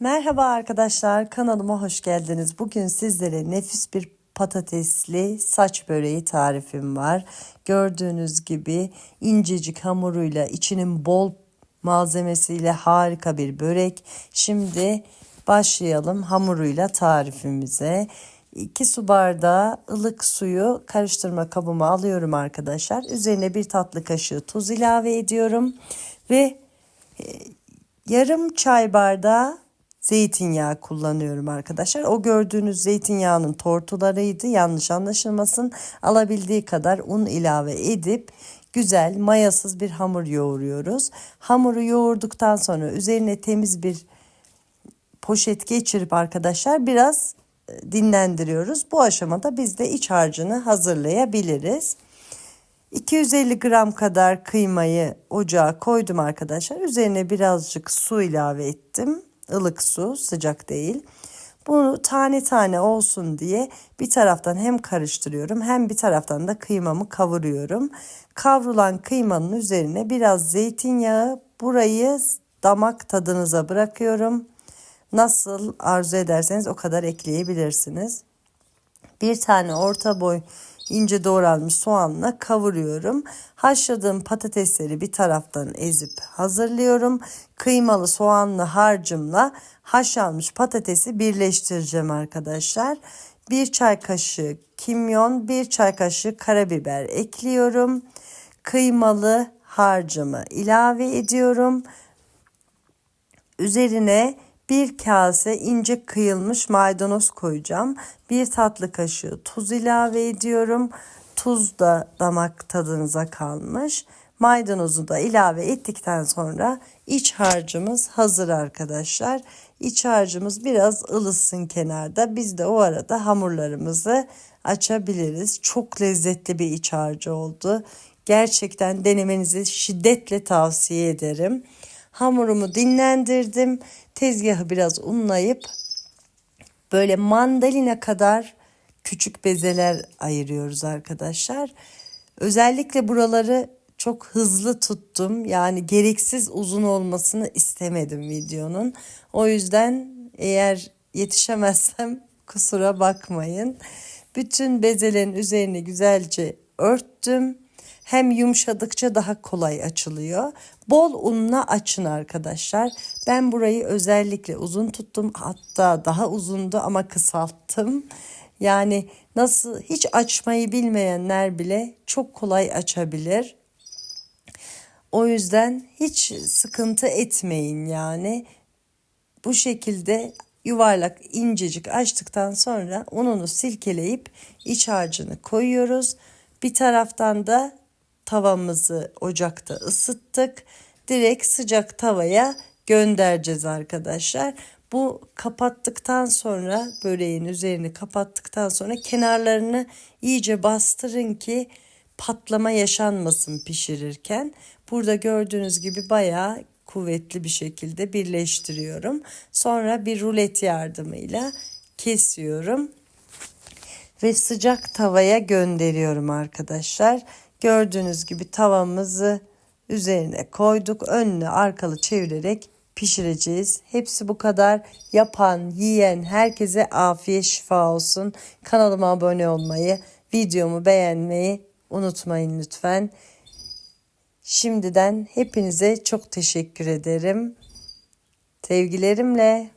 Merhaba arkadaşlar, kanalıma hoş geldiniz. Bugün sizlere nefis bir patatesli saç böreği tarifim var. Gördüğünüz gibi incecik hamuruyla içinin bol malzemesiyle harika bir börek. Şimdi başlayalım hamuruyla tarifimize. 2 su bardağı ılık suyu karıştırma kabıma alıyorum arkadaşlar. Üzerine bir tatlı kaşığı tuz ilave ediyorum ve yarım çay bardağı zeytinyağı kullanıyorum arkadaşlar. O gördüğünüz zeytinyağının tortularıydı. Yanlış anlaşılmasın. Alabildiği kadar un ilave edip güzel mayasız bir hamur yoğuruyoruz. Hamuru yoğurduktan sonra üzerine temiz bir poşet geçirip arkadaşlar biraz e, dinlendiriyoruz. Bu aşamada biz de iç harcını hazırlayabiliriz. 250 gram kadar kıymayı ocağa koydum arkadaşlar. Üzerine birazcık su ilave ettim. Ilık su, sıcak değil. Bunu tane tane olsun diye bir taraftan hem karıştırıyorum hem bir taraftan da kıymamı kavuruyorum. Kavrulan kıymanın üzerine biraz zeytinyağı, burayı damak tadınıza bırakıyorum. Nasıl arzu ederseniz o kadar ekleyebilirsiniz. Bir tane orta boy ince doğranmış soğanla kavuruyorum. Haşladığım patatesleri bir taraftan ezip hazırlıyorum. Kıymalı soğanlı harcımla haşlanmış patatesi birleştireceğim arkadaşlar. Bir çay kaşığı kimyon, bir çay kaşığı karabiber ekliyorum. Kıymalı harcımı ilave ediyorum. Üzerine bir kase ince kıyılmış maydanoz koyacağım. Bir tatlı kaşığı tuz ilave ediyorum. Tuz da damak tadınıza kalmış. Maydanozu da ilave ettikten sonra iç harcımız hazır arkadaşlar. İç harcımız biraz ılısın kenarda. Biz de o arada hamurlarımızı açabiliriz. Çok lezzetli bir iç harcı oldu. Gerçekten denemenizi şiddetle tavsiye ederim. Hamurumu dinlendirdim. Tezgahı biraz unlayıp böyle mandalina kadar küçük bezeler ayırıyoruz arkadaşlar. Özellikle buraları çok hızlı tuttum. Yani gereksiz uzun olmasını istemedim videonun. O yüzden eğer yetişemezsem kusura bakmayın. Bütün bezelerin üzerini güzelce örttüm. Hem yumuşadıkça daha kolay açılıyor. Bol unla açın arkadaşlar. Ben burayı özellikle uzun tuttum. Hatta daha uzundu ama kısalttım. Yani nasıl hiç açmayı bilmeyenler bile çok kolay açabilir. O yüzden hiç sıkıntı etmeyin yani. Bu şekilde yuvarlak incecik açtıktan sonra ununu silkeleyip iç harcını koyuyoruz. Bir taraftan da tavamızı ocakta ısıttık. Direkt sıcak tavaya göndereceğiz arkadaşlar. Bu kapattıktan sonra böreğin üzerini kapattıktan sonra kenarlarını iyice bastırın ki patlama yaşanmasın pişirirken. Burada gördüğünüz gibi bayağı kuvvetli bir şekilde birleştiriyorum. Sonra bir rulet yardımıyla kesiyorum ve sıcak tavaya gönderiyorum arkadaşlar. Gördüğünüz gibi tavamızı üzerine koyduk. Önünü arkalı çevirerek pişireceğiz. Hepsi bu kadar. Yapan, yiyen herkese afiyet şifa olsun. Kanalıma abone olmayı, videomu beğenmeyi unutmayın lütfen. Şimdiden hepinize çok teşekkür ederim. Sevgilerimle.